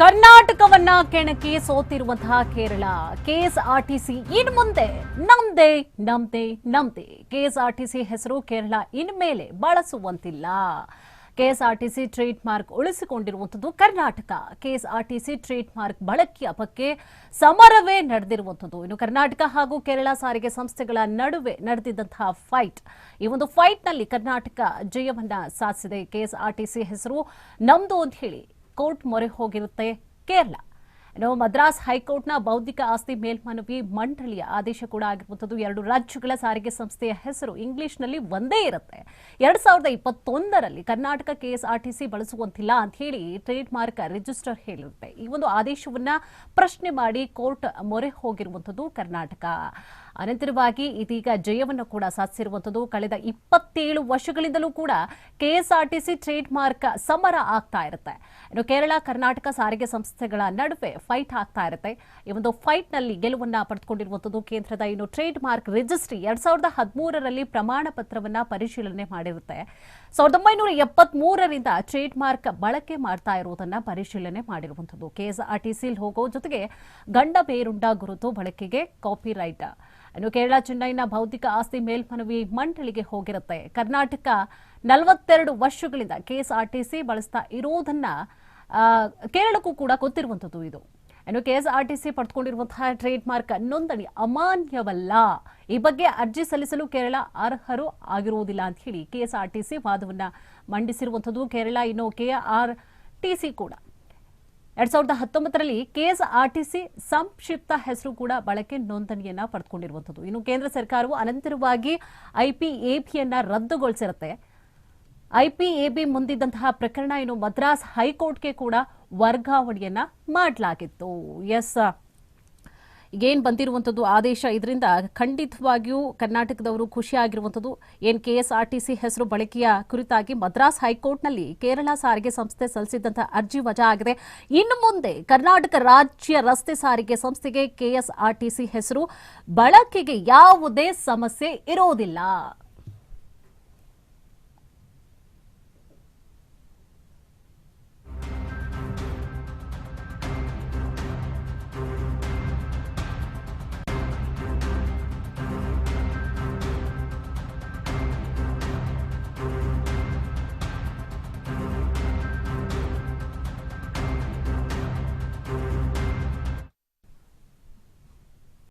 ಕರ್ನಾಟಕವನ್ನ ಕೆಣಕಿ ಸೋತಿರುವಂತಹ Kerala. KSRTC ಇನ್ ಮುಂದೆ ನಮ್ದೆ ನಮ್ದೆ ನಮ್ದೆ. ಕೆಎಸ್ಆರ್ಟಿಸಿ ಹೆಸರು ಕೇರಳ ಇನ್ಮೇಲೆ ಬಳಸುವಂತಿಲ್ಲ. ಕೆಎಸ್ಆರ್ಟಿಸಿ ಟ್ರೇಡ್ ಮಾರ್ಕ್ ಉಳಿಸಿಕೊಂಡಿರುವಂಥದ್ದು ಕರ್ನಾಟಕ. ಕೆಎಸ್ಆರ್ಟಿಸಿ ಟ್ರೇಡ್ ಮಾರ್ಕ್ ಬಳಕೆಯ ಬಗ್ಗೆ ಸಮರವೇ ನಡೆದಿರುವಂಥದ್ದು. ಇನ್ನು ಕರ್ನಾಟಕ ಹಾಗೂ ಕೇರಳ ಸಾರಿಗೆ ಸಂಸ್ಥೆಗಳ ನಡುವೆ ನಡೆದಿದ್ದಂತಹ ಫೈಟ್. ಈ ಒಂದು ಫೈಟ್ನಲ್ಲಿ ಕರ್ನಾಟಕ ಜಯವನ್ನ ಸಾಧಿಸಿದೆ. ಕೆಎಸ್ಆರ್ಟಿಸಿ ಹೆಸರು ನಮ್ದು ಅಂತ ಹೇಳಿ ಕೋರ್ಟ್ ಮೊರೆ ಹೋಗಿರುತ್ತೆ ಕೇರಳ. ಇನ್ನು ಮದ್ರಾಸ್ ಹೈಕೋರ್ಟ್ನ ಬೌದ್ಧಿಕ ಆಸ್ತಿ ಮೇಲ್ಮನವಿ ಮಂಡಳಿಯ ಆದೇಶ ಕೂಡ ಆಗಿರುವಂಥದ್ದು. ಎರಡು ರಾಜ್ಯಗಳ ಸಾರಿಗೆ ಸಂಸ್ಥೆಯ ಹೆಸರು ಇಂಗ್ಲಿಷ್ನಲ್ಲಿ ಒಂದೇ ಇರುತ್ತೆ. ಎರಡ್ ಸಾವಿರದ ಇಪ್ಪತ್ತೊಂದರಲ್ಲಿ ಕರ್ನಾಟಕ ಕೆಎಸ್ಆರ್ಟಿಸಿ ಬಳಸುವಂತಿಲ್ಲ ಅಂತ ಹೇಳಿ ಟ್ರೇಡ್ ಮಾರ್ಕ್ ರಿಜಿಸ್ಟರ್ ಹೇಳಿರುತ್ತೆ. ಈ ಒಂದು ಆದೇಶವನ್ನ ಪ್ರಶ್ನೆ ಮಾಡಿ ಕೋರ್ಟ್ ಮೊರೆ ಹೋಗಿರುವಂಥದ್ದು ಕರ್ನಾಟಕ. ಅನಂತರವಾಗಿ ಇದೀಗ ಜಯವನ್ನು ಕೂಡ ಸಾಧಿಸಿರುವಂಥದ್ದು. ಕಳೆದ ಇಪ್ಪತ್ತೇಳು ವರ್ಷಗಳಿಂದಲೂ ಕೂಡ ಕೆಎಸ್ಆರ್ಟಿಸಿ ಟ್ರೇಡ್ ಮಾರ್ಕ್ ಸಮರ ಆಗ್ತಾ ಇರುತ್ತೆ. ಇನ್ನು ಕೇರಳ, ಕರ್ನಾಟಕ ಸಾರಿಗೆ ಸಂಸ್ಥೆಗಳ ನಡುವೆ ಫೈಟ್ ಆಗ್ತಾ ಇರುತ್ತೆ. ಈ ಒಂದು ಫೈಟ್ನಲ್ಲಿ ಗೆಲುವನ್ನ ಪಡೆದುಕೊಂಡಿರುವಂಥದ್ದು ಕೇಂದ್ರದ ಇನ್ನು ಟ್ರೇಡ್ ಮಾರ್ಕ್ ರಿಜಿಸ್ಟ್ರಿ ಎರಡ್ ಸಾವಿರದ ಹದಿಮೂರರಲ್ಲಿ ಪ್ರಮಾಣ ಪತ್ರವನ್ನ ಪರಿಶೀಲನೆ ಮಾಡಿರುತ್ತೆ. ಸಾವಿರದ ಒಂಬೈನೂರ ಎಪ್ಪತ್ಮೂರರಿಂದ ಟ್ರೇಡ್ ಮಾರ್ಕ್ ಬಳಕೆ ಮಾಡ್ತಾ ಇರುವುದನ್ನ ಪರಿಶೀಲನೆ ಮಾಡಿರುವಂಥದ್ದು. ಕೆಎಸ್ಆರ್ಟಿಸಿ ಹೋಗೋ ಜೊತೆಗೆ ಗಂಡ ಬೇರುಂಡ ಗುರುತು ಬಳಕೆಗೆ ಕಾಪಿ ರೈಟ್ ಇನ್ನು ಕೇರಳ ಚೆನ್ನೈನ ಭೌತಿಕ ಆಸ್ತಿ ಮೇಲ್ಮನವಿ ಮಂಡಳಿಗೆ ಹೋಗಿರುತ್ತೆ. ಕರ್ನಾಟಕ ನಲವತ್ತೆರಡು ವರ್ಷಗಳಿಂದ ಕೆಎಸ್ಆರ್ಟಿಸಿ ಬಳಸ್ತಾ ಇರೋದನ್ನ ಕೇರಳಕ್ಕೂ ಕೂಡ ಗೊತ್ತಿರುವಂಥದ್ದು ಇದು. ಇನ್ನು ಕೆಎಸ್ಆರ್ಟಿಸಿ ಪಡೆದುಕೊಂಡಿರುವಂತಹ ಟ್ರೇಡ್ ಮಾರ್ಕ್ ನೋಂದಣಿ ಅಮಾನ್ಯವಲ್ಲ. ಈ ಬಗ್ಗೆ ಅರ್ಜಿ ಸಲ್ಲಿಸಲು ಕೇರಳ ಅರ್ಹರು ಆಗಿರುವುದಿಲ್ಲ ಅಂತ ಹೇಳಿ ಕೆಎಸ್ಆರ್ಟಿಸಿ ವಾದವನ್ನ ಮಂಡಿಸಿರುವಂಥದ್ದು. ಕೇರಳ ಇನ್ನು ಕೆಆರ್ಟಿಸಿ ಕೂಡ. ಎರಡ್ ಸಾವಿರದ ಹತ್ತೊಂಬತ್ತರಲ್ಲಿ ಕೆಎಸ್ಆರ್ಟಿಸಿ ಸಂಕ್ಷಿಪ್ತ ಹೆಸರು ಕೂಡ ಬಳಕೆ ನೋಂದಣಿಯನ್ನ ಪಡೆದುಕೊಂಡಿರುವಂಥದ್ದು. ಇನ್ನು ಕೇಂದ್ರ ಸರ್ಕಾರವು ಅನಂತರವಾಗಿ ಐಪಿಎಬಿಯನ್ನ ರದ್ದುಗೊಳಿಸಿರುತ್ತೆ. ಐಪಿಎಬಿ ಮುಂದಿದ್ದಂತಹ ಪ್ರಕರಣ ಇನ್ನು ಮದ್ರಾಸ್ ಹೈಕೋರ್ಟ್ಗೆ ಕೂಡ ವರ್ಗಾವಣೆಯನ್ನ ಮಾಡಲಾಗಿತ್ತು. ಎಸ್ ಈಗೇನು ಬಂದಿರುವಂಥದ್ದು ಆದೇಶ ಇದರಿಂದ ಖಂಡಿತವಾಗಿಯೂ ಕರ್ನಾಟಕದವರು ಖುಷಿಯಾಗಿರುವಂಥದ್ದು ಏನು ಕೆ ಎಸ್ ಆರ್ ಟಿ ಹೆಸರು ಬಳಕೆಯ ಕುರಿತಾಗಿ ಮದ್ರಾಸ್ ಹೈಕೋರ್ಟ್ನಲ್ಲಿ ಕೇರಳ ಸಾರಿಗೆ ಸಂಸ್ಥೆ ಸಲ್ಲಿಸಿದ್ದಂಥ ಅರ್ಜಿ ವಜಾ ಆಗಿದೆ. ಇನ್ನು ಮುಂದೆ ಕರ್ನಾಟಕ ರಾಜ್ಯ ರಸ್ತೆ ಸಾರಿಗೆ ಸಂಸ್ಥೆಗೆ ಕೆಎಸ್ಆರ್ಟಿಸಿ ಹೆಸರು ಬಳಕೆಗೆ ಯಾವುದೇ ಸಮಸ್ಯೆ ಇರೋದಿಲ್ಲ